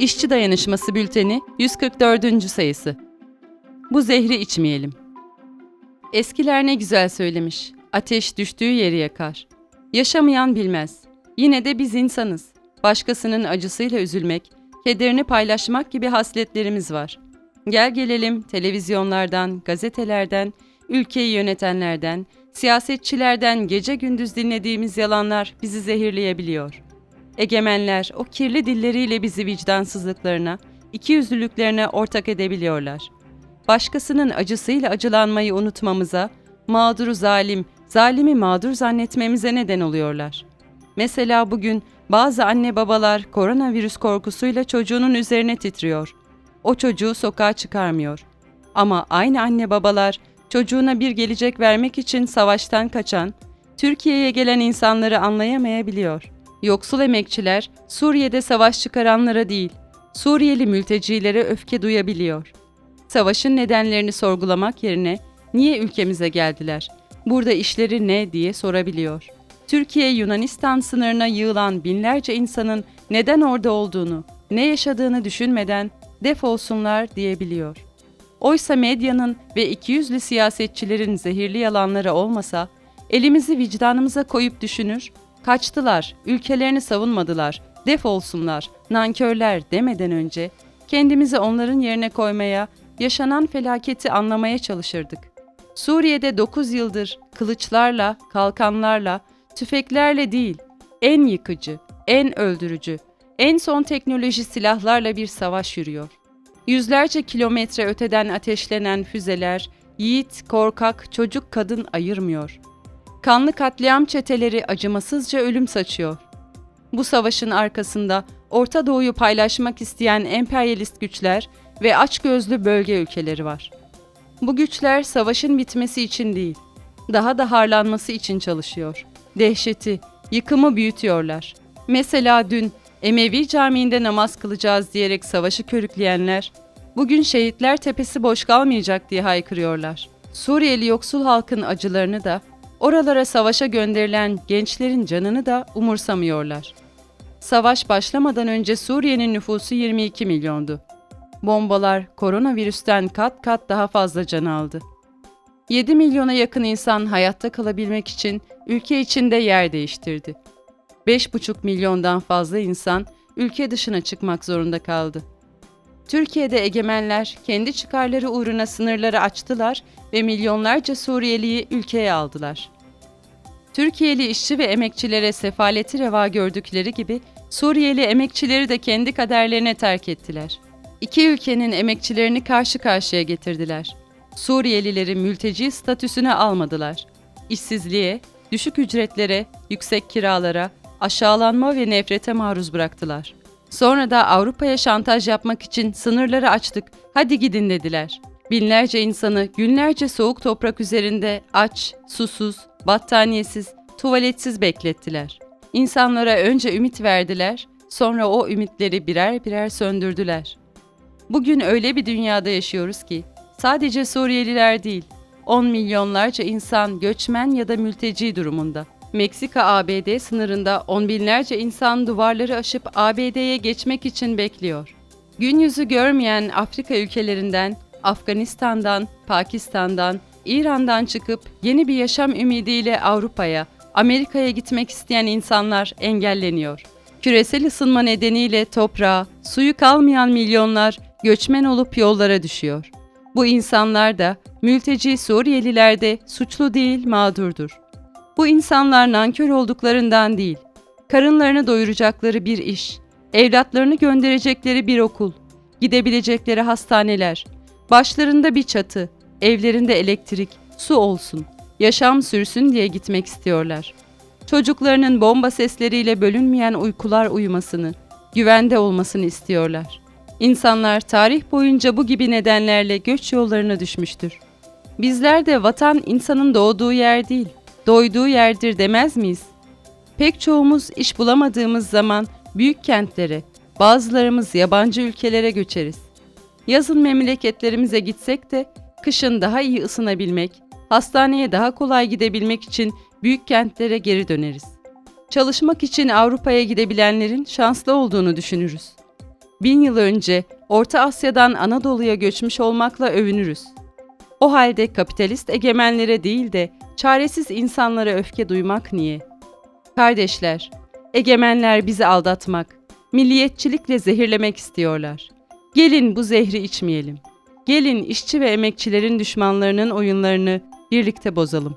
İşçi Dayanışması Bülteni 144. sayısı. Bu zehri içmeyelim. Eskiler ne güzel söylemiş. Ateş düştüğü yeri yakar. Yaşamayan bilmez. Yine de biz insanız. Başkasının acısıyla üzülmek, kederini paylaşmak gibi hasletlerimiz var. Gel gelelim televizyonlardan, gazetelerden, ülkeyi yönetenlerden, siyasetçilerden gece gündüz dinlediğimiz yalanlar bizi zehirleyebiliyor. Egemenler o kirli dilleriyle bizi vicdansızlıklarına, ikiyüzlülüklerine ortak edebiliyorlar. Başkasının acısıyla acılanmayı unutmamıza, mağduru zalim, zalimi mağdur zannetmemize neden oluyorlar. Mesela bugün bazı anne babalar koronavirüs korkusuyla çocuğunun üzerine titriyor. O çocuğu sokağa çıkarmıyor. Ama aynı anne babalar çocuğuna bir gelecek vermek için savaştan kaçan, Türkiye'ye gelen insanları anlayamayabiliyor. Yoksul emekçiler Suriye'de savaş çıkaranlara değil, Suriyeli mültecilere öfke duyabiliyor. Savaşın nedenlerini sorgulamak yerine niye ülkemize geldiler? Burada işleri ne diye sorabiliyor. Türkiye Yunanistan sınırına yığılan binlerce insanın neden orada olduğunu, ne yaşadığını düşünmeden defolsunlar diyebiliyor. Oysa medyanın ve ikiyüzlü siyasetçilerin zehirli yalanları olmasa, elimizi vicdanımıza koyup düşünür, kaçtılar, ülkelerini savunmadılar, defolsunlar, nankörler demeden önce kendimizi onların yerine koymaya, yaşanan felaketi anlamaya çalışırdık. Suriye'de 9 yıldır kılıçlarla, kalkanlarla, tüfeklerle değil, en yıkıcı, en öldürücü, en son teknoloji silahlarla bir savaş yürüyor. Yüzlerce kilometre öteden ateşlenen füzeler, yiğit, korkak, çocuk, kadın ayırmıyor. Kanlı katliam çeteleri acımasızca ölüm saçıyor. Bu savaşın arkasında Orta Doğu'yu paylaşmak isteyen emperyalist güçler ve açgözlü bölge ülkeleri var. Bu güçler savaşın bitmesi için değil, daha da harlanması için çalışıyor. Dehşeti, yıkımı büyütüyorlar. Mesela dün Emevi Camii'nde namaz kılacağız diyerek savaşı körükleyenler, bugün şehitler tepesi boş kalmayacak diye haykırıyorlar. Suriyeli yoksul halkın acılarını da, oralara savaşa gönderilen gençlerin canını da umursamıyorlar. Savaş başlamadan önce Suriye'nin nüfusu 22 milyondu. Bombalar koronavirüsten kat kat daha fazla can aldı. 7 milyona yakın insan hayatta kalabilmek için ülke içinde yer değiştirdi. 5,5 milyondan fazla insan ülke dışına çıkmak zorunda kaldı. Türkiye'de egemenler kendi çıkarları uğruna sınırları açtılar ve milyonlarca Suriyeliyi ülkeye aldılar. Türkiye'li işçi ve emekçilere sefaleti reva gördükleri gibi Suriyeli emekçileri de kendi kaderlerine terk ettiler. İki ülkenin emekçilerini karşı karşıya getirdiler. Suriyelileri mülteci statüsüne almadılar. İşsizliğe, düşük ücretlere, yüksek kiralara, aşağılanma ve nefrete maruz bıraktılar. Sonra da Avrupa'ya şantaj yapmak için sınırları açtık, hadi gidin dediler. Binlerce insanı günlerce soğuk toprak üzerinde aç, susuz, battaniyesiz, tuvaletsiz beklettiler. İnsanlara önce ümit verdiler, sonra o ümitleri birer birer söndürdüler. Bugün öyle bir dünyada yaşıyoruz ki sadece Suriyeliler değil, 10 milyonlarca insan göçmen ya da mülteci durumunda. Meksika-ABD sınırında on binlerce insan duvarları aşıp ABD'ye geçmek için bekliyor. Gün yüzü görmeyen Afrika ülkelerinden, Afganistan'dan, Pakistan'dan, İran'dan çıkıp yeni bir yaşam ümidiyle Avrupa'ya, Amerika'ya gitmek isteyen insanlar engelleniyor. Küresel ısınma nedeniyle toprağa, suyu kalmayan milyonlar göçmen olup yollara düşüyor. Bu insanlar da mülteci Suriyeliler de suçlu değil mağdurdur. Bu insanlar nankör olduklarından değil, karınlarını doyuracakları bir iş, evlatlarını gönderecekleri bir okul, gidebilecekleri hastaneler, başlarında bir çatı, evlerinde elektrik, su olsun, yaşam sürsün diye gitmek istiyorlar. Çocuklarının bomba sesleriyle bölünmeyen uykular uyumasını, güvende olmasını istiyorlar. İnsanlar tarih boyunca bu gibi nedenlerle göç yollarına düşmüştür. Bizler de vatan insanın doğduğu yer değil, doyduğu yerdir demez miyiz? Pek çoğumuz iş bulamadığımız zaman büyük kentlere, bazılarımız yabancı ülkelere göçeriz. Yazın memleketlerimize gitsek de kışın daha iyi ısınabilmek, hastaneye daha kolay gidebilmek için büyük kentlere geri döneriz. Çalışmak için Avrupa'ya gidebilenlerin şanslı olduğunu düşünürüz. bin yıl önce Orta Asya'dan Anadolu'ya göçmüş olmakla övünürüz. O halde kapitalist egemenlere değil de çaresiz insanlara öfke duymak niye? Kardeşler, egemenler bizi aldatmak, milliyetçilikle zehirlemek istiyorlar. Gelin bu zehri içmeyelim. Gelin işçi ve emekçilerin düşmanlarının oyunlarını birlikte bozalım.